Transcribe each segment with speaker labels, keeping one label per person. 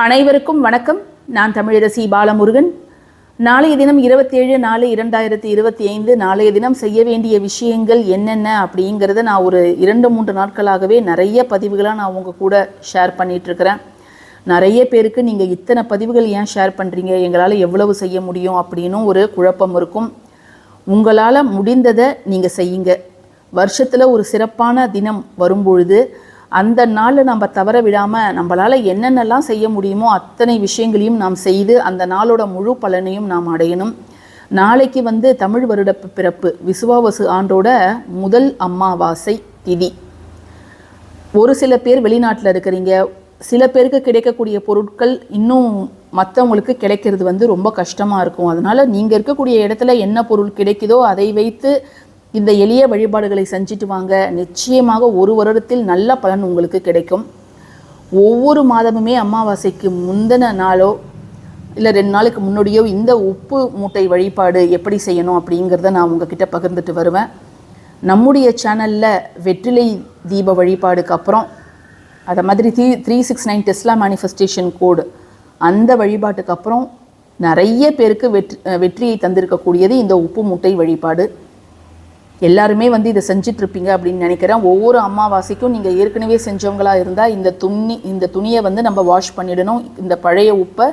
Speaker 1: அனைவருக்கும் வணக்கம். நான் தமிழரசி பாலமுருகன். நாளைய தினம் இருபத்தேழு நாலு இரண்டாயிரத்தி இருபத்தி ஐந்து நாளைய தினம் செய்ய வேண்டிய விஷயங்கள் என்னென்ன அப்படிங்கிறத நான் ஒரு இரண்டு மூன்று நாட்களாகவே நிறைய பதிவுகளாக நான் உங்கள் கூட ஷேர் பண்ணிகிட்ருக்கிறேன் நிறைய பேருக்கு நீங்கள் இத்தனை பதிவுகள் ஏன் ஷேர் பண்ணுறீங்க எங்களால் எவ்வளவு செய்ய முடியும் அப்படின்னும் ஒரு குழப்பம் இருக்கும். உங்களால் முடிந்ததை நீங்கள் செய்யுங்க. வருஷத்தில் ஒரு சிறப்பான தினம் வரும்பொழுது அந்த நாளில் நம்ம தவற விடாமல் நம்மளால் என்னென்னலாம் செய்ய முடியுமோ அத்தனை விஷயங்களையும் நாம் செய்து அந்த நாளோட முழு பலனையும் நாம் அடையணும். நாளைக்கு வந்து தமிழ் வருட பிறப்பு விசுவாவசு ஆண்டோட முதல் அம்மாவாசை திதி. ஒரு சில பேர் வெளிநாட்டில் இருக்கிறீங்க சில பேருக்கு கிடைக்கக்கூடிய பொருட்கள் இன்னும் மற்றவங்களுக்கு கிடைக்கிறது வந்து ரொம்ப கஷ்டமாக இருக்கும். அதனால் நீங்கள் இருக்கக்கூடிய இடத்துல என்ன பொருள் கிடைக்குதோ அதை வைத்து இந்த எளிய வழிபாடுகளை செஞ்சுட்டு வாங்க. நிச்சயமாக ஒரு வருடத்தில் நல்ல பலன் உங்களுக்கு கிடைக்கும். ஒவ்வொரு மாதமுமே அமாவாசைக்கு முந்தின நாளோ இல்லை ரெண்டு நாளுக்கு முன்னாடியோ இந்த உப்பு மூட்டை வழிபாடு எப்படி செய்யணும் அப்படிங்கிறத நான் உங்ககிட்ட பகிர்ந்துட்டு வருவேன். நம்முடைய சேனலில் வெற்றிலை தீப வழிபாடுக்கு அப்புறம் அதை மாதிரி three three six nine Tesla manifestation code அந்த வழிபாட்டுக்கு அப்புறம் நிறைய பேருக்கு வெற்றி வெற்றியை தந்திருக்கக்கூடியது இந்த உப்பு மூட்டை வழிபாடு. எல்லாருமே வந்து இதை செஞ்சிட்ருப்பீங்க அப்படின்னு நினைக்கிறேன். ஒவ்வொரு அமாவாசைக்கும் நீங்கள் ஏற்கனவே செஞ்சவங்களாக இருந்தால் இந்த துணி இந்த துணியை வந்து நம்ம வாஷ் பண்ணிடணும். இந்த பழைய உப்பை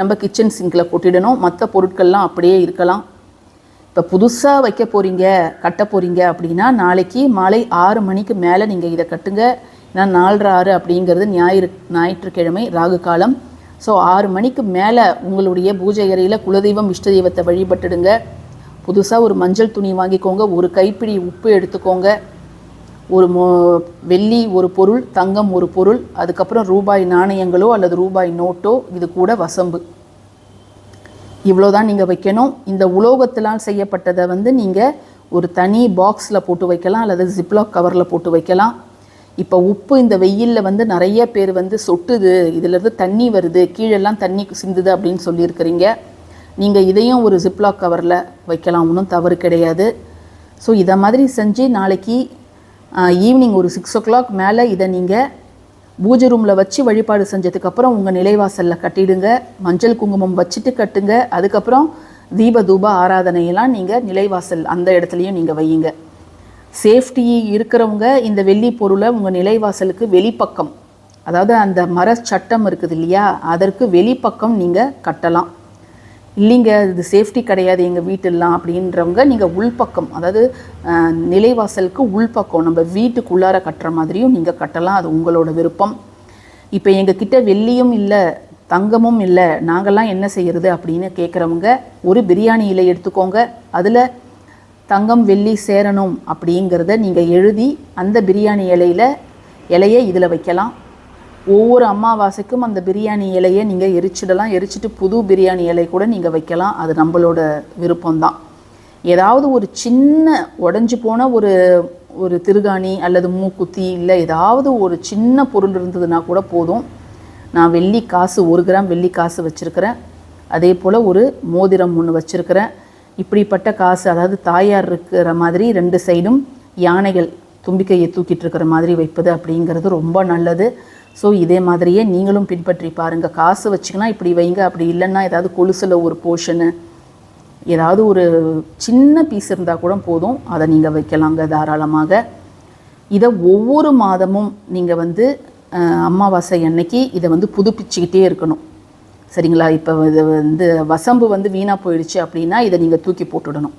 Speaker 1: நம்ம கிச்சன் சிங்கில் கொட்டிடணும். மற்ற பொருட்கள்லாம் அப்படியே இருக்கலாம். இப்போ புதுசாக வைக்க போகிறீங்க கட்ட போகிறீங்க அப்படின்னா நாளைக்கு மாலை ஆறு மணிக்கு மேலே நீங்கள் இதை கட்டுங்க. ஏன்னா நாலரை ஆறு அப்படிங்கிறது ஞாயிறு ஞாயிற்றுக்கிழமை ராகு காலம். ஸோ ஆறு மணிக்கு மேலே உங்களுடைய பூஜை அறையில் குலதெய்வம் இஷ்ட தெய்வத்தை வழிபட்டுடுங்க. புதுசாக ஒரு மஞ்சள் துணி வாங்கிக்கோங்க ஒரு கைப்பிடி உப்பு எடுத்துக்கோங்க. ஒரு மோ வெள்ளி ஒரு பொருள் தங்கம் ஒரு பொருள் அதுக்கப்புறம் ரூபாய் நாணயங்களோ அல்லது ரூபாய் நோட்டோ இது கூட வசம்பு. இவ்வளோதான் நீங்கள் வைக்கணும். இந்த உலோகத்திலால் செய்யப்பட்டதை வந்து நீங்கள் ஒரு தனி பாக்ஸில் போட்டு வைக்கலாம் அல்லது ஜிப்லாக் கவரில் போட்டு வைக்கலாம். இப்போ உப்பு இந்த வெயிலில் வந்து நிறைய பேர் வந்து சொட்டுது இதிலேருந்து தண்ணி வருது கீழெல்லாம் தண்ணி சிந்துது அப்படின்னு சொல்லியிருக்கிறீங்க. நீங்கள் இதையும் ஒரு ஜிப்லாக் கவரில் வைக்கலாம் ஒன்றும் தவறு கிடையாது. ஸோ இதை மாதிரி செஞ்சு நாளைக்கு ஈவினிங் ஒரு சிக்ஸ் ஓ கிளாக் மேலே இதை நீங்கள் பூஜை ரூமில் வச்சு வழிபாடு செஞ்சதுக்கப்புறம் உங்கள் நிலைவாசலில் கட்டிடுங்க. மஞ்சள் குங்குமம் வச்சுட்டு கட்டுங்க. அதுக்கப்புறம் தீப தூப ஆராதனையெல்லாம் நீங்கள் நிலைவாசல் அந்த இடத்துலையும் நீங்கள் வையுங்க. சேஃப்டி இருக்கிறவங்க இந்த வெள்ளி பொருளை உங்கள் நிலைவாசலுக்கு வெளிப்பக்கம் அதாவது அந்த மர சட்டம் இருக்குது இல்லையா? அதற்கு வெளிப்பக்கம் நீங்கள் கட்டலாம். இல்லைங்க இது சேஃப்டி கிடையாது எங்கள் வீட்டெல்லாம் அப்படின்றவங்க நீங்கள் உள்பக்கம் அதாவது நிலைவாசலுக்கு உள்பக்கம் நம்ம வீட்டுக்குள்ளார கட்டுற மாதிரியும் நீங்கள் கட்டலாம் அது உங்களோட விருப்பம். இப்போ எங்கள் கிட்டே வெள்ளியும் இல்லை தங்கமும் இல்லை நாங்கள்லாம் என்ன செய்கிறது அப்படின்னு கேட்குறவங்க ஒரு பிரியாணி இலை எடுத்துக்கோங்க அதில் தங்கம் வெள்ளி சேரணும் அப்படிங்கிறத நீங்கள் எழுதி அந்த பிரியாணி இலையில இலையை இதில் வைக்கலாம். ஒவ்வொரு அமாவாசைக்கும் அந்த பிரியாணி இலையை நீங்கள் எரிச்சிடலாம். எரிச்சிட்டு புது பிரியாணி இலை கூட நீங்கள் வைக்கலாம். அது நம்மளோட விருப்பம்தான். ஏதாவது ஒரு சின்ன உடஞ்சி போன ஒரு ஒரு திருகாணி அல்லது மூக்குத்தி இல்லை ஏதாவது ஒரு சின்ன பொருள் இருந்ததுன்னா கூட போதும். நான் வெள்ளி காசு ஒரு கிராம் வெள்ளி காசு வச்சுருக்கிறேன். அதே போல் ஒரு மோதிரம் ஒன்று வச்சுருக்கிறேன். இப்படிப்பட்ட காசு அதாவது தாயார் இருக்கிற மாதிரி ரெண்டு சைடும் யானைகள் தும்பிக்கையை தூக்கிட்டு இருக்கிற மாதிரி வைப்பது அப்படிங்கிறது ரொம்ப நல்லது. ஸோ இதே மாதிரியே நீங்களும் பின்பற்றி பாருங்கள் காசு வச்சிங்கன்னா இப்படி வைங்க அப்படி இல்லைன்னா ஏதாவது கொலுசில் ஒரு போர்ஷனு ஏதாவது ஒரு சின்ன பீஸ் இருந்தால் கூட போதும். அதை நீங்கள் வைக்கலாங்க தாராளமாக. இதை ஒவ்வொரு மாதமும் நீங்கள் வந்து அமாவாசை அன்னைக்கு இதை வந்து புதுப்பிச்சுக்கிட்டே இருக்கணும். சரிங்களா? இப்போ இது வந்து வசம்பு வந்து வீணாக போயிடுச்சு அப்படின்னா இதை நீங்கள் தூக்கி போட்டுடணும்.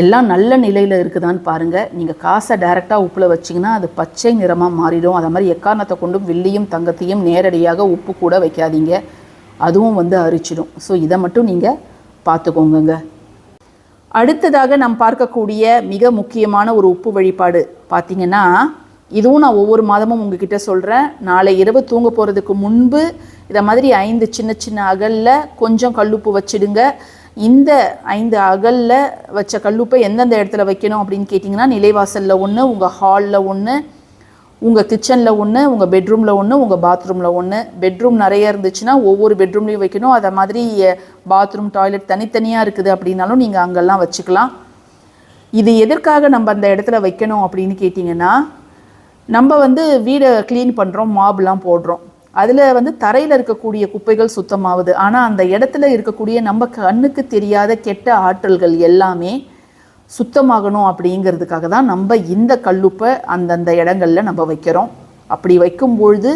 Speaker 1: எல்லாம் நல்ல நிலையில் இருக்குதான்னு பாருங்கள் நீங்கள் காசை டைரெக்டாக உப்பில் வச்சிங்கன்னா அது பச்சை நிறமாக மாறிடும். அதை மாதிரி எக்காரணத்தை கொண்டும் வெள்ளியும் தங்கத்தையும் நேரடியாக உப்பு கூட வைக்காதீங்க. அதுவும் வந்து அரிச்சிடும். ஸோ இதை மட்டும் நீங்கள் பார்த்துக்கோங்கங்க. அடுத்ததாக நாம் பார்க்கக்கூடிய மிக முக்கியமான ஒரு உப்பு வழிபாடு பார்த்தீங்கன்னா இதுவும் நான் ஒவ்வொரு மாதமும் உங்ககிட்ட சொல்கிறேன் நாளை இரவு தூங்க போகிறதுக்கு முன்பு இதை மாதிரி ஐந்து சின்ன சின்ன அகலில் கொஞ்சம் கல்லுப்பு வச்சிடுங்க. இந்த ஐந்து அகலில் வச்ச கல்லுப்பை எந்தெந்த இடத்துல வைக்கணும் அப்படின்னு கேட்டிங்கன்னா நிலைவாசலில் ஒன்று உங்கள் ஹாலில் ஒன்று உங்கள் கிச்சனில் ஒன்று உங்கள் பெட்ரூமில் ஒன்று உங்கள் பாத்ரூமில் ஒன்று பெட்ரூம் நிறைய இருந்துச்சுன்னா ஒவ்வொரு பெட்ரூம்லேயும் வைக்கணும். அதை மாதிரி பாத்ரூம் டாய்லெட் தனித்தனியாக இருக்குது அப்படின்னாலும் நீங்கள் அங்கெல்லாம் வச்சுக்கலாம். இது எதற்காக நம்ம அந்த இடத்துல வைக்கணும் அப்படின்னு கேட்டிங்கன்னா நம்ம வந்து வீடை க்ளீன் பண்ணுறோம் மாப்லாம் போடுறோம். அதில் வந்து தரையில் இருக்கக்கூடிய குப்பைகள் சுத்தமாகுது ஆனால் அந்த இடத்துல இருக்கக்கூடிய நம்ம கண்ணுக்கு தெரியாத கெட்ட ஆற்றல்கள் எல்லாமே சுத்தமாகணும் அப்படிங்கிறதுக்காக தான் நம்ம இந்த கல்லுப்பை அந்தந்த இடங்களில் நம்ம வைக்கிறோம். அப்படி வைக்கும்பொழுது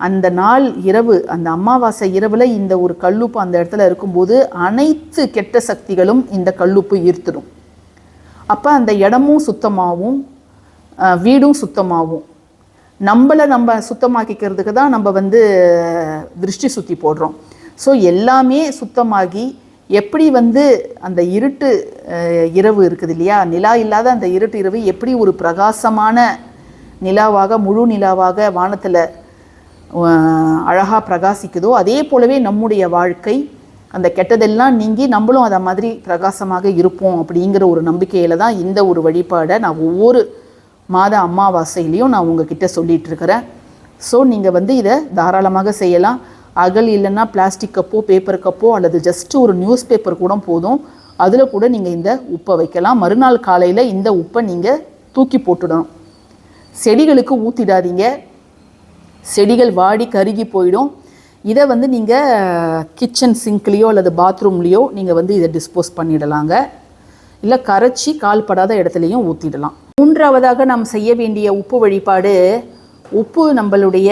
Speaker 1: அந்த நாள் இரவு அந்த அமாவாசை இரவில் இந்த ஒரு கல்லுப்பு அந்த இடத்துல இருக்கும்போது அனைத்து கெட்ட சக்திகளும் இந்த கல்லுப்பு ஈர்த்துடும். அப்போ அந்த இடமும் சுத்தமாகவும் வீடும் சுத்தமாகவும் நம்மளை நம்ம சுத்தமாக்கிக்கிறதுக்கு தான் நம்ம வந்து திருஷ்டி சுற்றி போடுறோம். ஸோ எல்லாமே சுத்தமாகி எப்படி வந்து அந்த இருட்டு இரவு இருக்குது இல்லையா? நிலா இல்லாத அந்த இருட்டு இரவு எப்படி ஒரு பிரகாசமான நிலாவாக முழு நிலாவாக வானத்தில் அழகாக பிரகாசிக்குதோ அதே போலவே நம்முடைய வாழ்க்கை அந்த கெட்டதெல்லாம் நீங்கி நம்மளும் அதை மாதிரி பிரகாசமாக இருப்போம் அப்படிங்கிற ஒரு நம்பிக்கையில் தான் இந்த ஒரு வழிபாடை நான் ஒவ்வொரு மாத அமாவாசையிலையும் நான் உங்ககிட்ட சொல்லிகிட்டு இருக்கிறேன் ஸோ நீங்கள் வந்து இதை தாராளமாக செய்யலாம். அகல் இல்லைன்னா பிளாஸ்டிக் கப்போ பேப்பர் கப்போ அல்லது ஜஸ்ட் ஒரு நியூஸ் பேப்பர் கூட போதும். அதில் கூட நீங்கள் இந்த உப்பை வைக்கலாம். மறுநாள் காலையில் இந்த உப்பை நீங்கள் தூக்கி போட்டுடணும். செடிகளுக்கு ஊற்றிடாதீங்க செடிகள் வாடி கருகி போயிடும். இதை வந்து நீங்கள் கிச்சன் சிங்க்லேயோ அல்லது பாத்ரூம்லேயோ நீங்கள் வந்து இதை டிஸ்போஸ் பண்ணிடலாங்க. இல்லை கரைச்சி கால்படாத இடத்துலையும் ஊற்றிடலாம் மூன்றாவதாக நாம் செய்ய வேண்டிய உப்பு வழிபாடு உப்பு நம்மளுடைய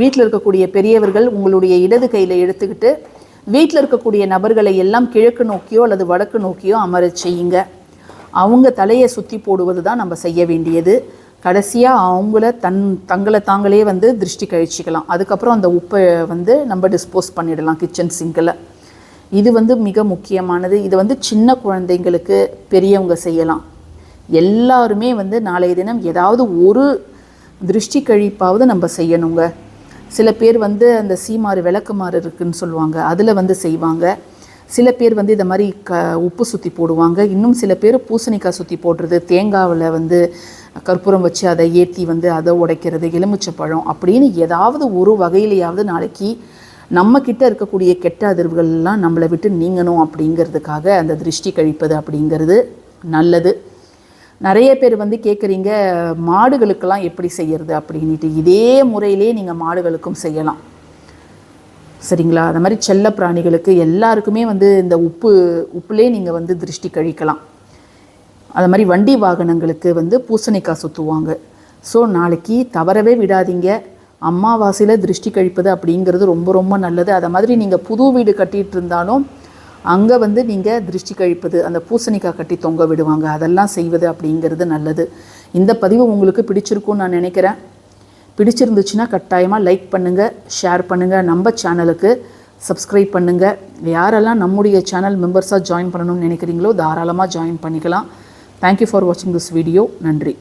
Speaker 1: வீட்டில் இருக்கக்கூடிய பெரியவர்கள் உங்களுடைய இடது கையில் எடுத்துக்கிட்டு வீட்டில் இருக்கக்கூடிய நபர்களை எல்லாம் கிழக்கு நோக்கியோ அல்லது வடக்கு நோக்கியோ அமரச் செய்யுங்க. அவங்க தலையை சுற்றி போடுவது தான் நம்ம செய்ய வேண்டியது. கடைசியாக அவங்கள தன் தங்களை தாங்களே வந்து திருஷ்டி கழிச்சிக்கலாம். அதுக்கப்புறம் அந்த உப்பை வந்து நம்ம டிஸ்போஸ் பண்ணிடலாம் கிச்சன் சிங்கில். இது வந்து மிக முக்கியமானது. இது வந்து சின்ன குழந்தைங்களுக்கு பெரியவங்க செய்யலாம். எல்லாருமே வந்து நாளைய தினம் ஏதாவது ஒரு திருஷ்டி கழிப்பாவது நம்ம செய்யணுங்க. சில பேர் வந்து அந்த சீமாறு விளக்குமாறு இருக்குன்னு சொல்லுவாங்க. அதில் வந்து செய்வாங்க. சில பேர் வந்து இந்த மாதிரி க உப்பு சுற்றி போடுவாங்க. இன்னும் சில பேர் பூசணிக்காய் சுற்றி போடுறது தேங்காவில் வந்து கற்பூரம் வச்சு அதை ஏற்றி வந்து அதை உடைக்கிறது எலுமிச்சை பழம் அப்படின்னு ஏதாவது ஒரு வகையிலையாவது நாளைக்கு நம்மக்கிட்ட இருக்கக்கூடிய கெட்ட அதிர்வுகள்லாம் நம்மளை விட்டு நீங்கணும் அப்படிங்கிறதுக்காக அந்த திருஷ்டி கழிப்பது அப்படிங்கிறது நல்லது. நிறைய பேர் வந்து கேட்குறீங்க மாடுகளுக்கெல்லாம் எப்படி செய்யறது அப்படின்ட்டு இதே முறையிலே நீங்கள் மாடுகளுக்கும் செய்யலாம். சரிங்களா? அந்த மாதிரி செல்ல பிராணிகளுக்கு எல்லாருக்குமே வந்து இந்த உப்பு உப்புலே நீங்கள் வந்து திருஷ்டி கழிக்கலாம். அது மாதிரி வண்டி வாகனங்களுக்கு வந்து பூசணிக்காய் சுற்றுவாங்க ஸோ நாளைக்கு தவறவே விடாதீங்க. அம்மாவாசையில் திருஷ்டி கழிப்பது அப்படிங்கிறது ரொம்ப ரொம்ப நல்லது. அதை மாதிரி நீங்கள் புது வீடு கட்டிகிட்டு இருந்தாலும் அங்கே வந்து நீங்கள் திருஷ்டி கழிப்பது அந்த பூசணிக்காய் கட்டி தொங்க விடுவாங்க. அதெல்லாம் செய்வது அப்படிங்கிறது நல்லது. இந்த பதிவு உங்களுக்கு பிடிச்சிருக்கும்னு நான் நினைக்கிறேன். பிடிச்சிருந்துச்சுன்னா கட்டாயமாக லைக் பண்ணுங்கள் ஷேர் பண்ணுங்கள் நம்ம சேனலுக்கு சப்ஸ்கிரைப் பண்ணுங்கள் யாரெல்லாம் நம்முடைய சேனல் மெம்பர்ஸாக ஜாயின் பண்ணணும்னு நினைக்கிறீங்களோ தாராளமாக ஜாயின் பண்ணிக்கலாம். தேங்க்யூ ஃபார் வாட்சிங் திஸ் வீடியோ நன்றி.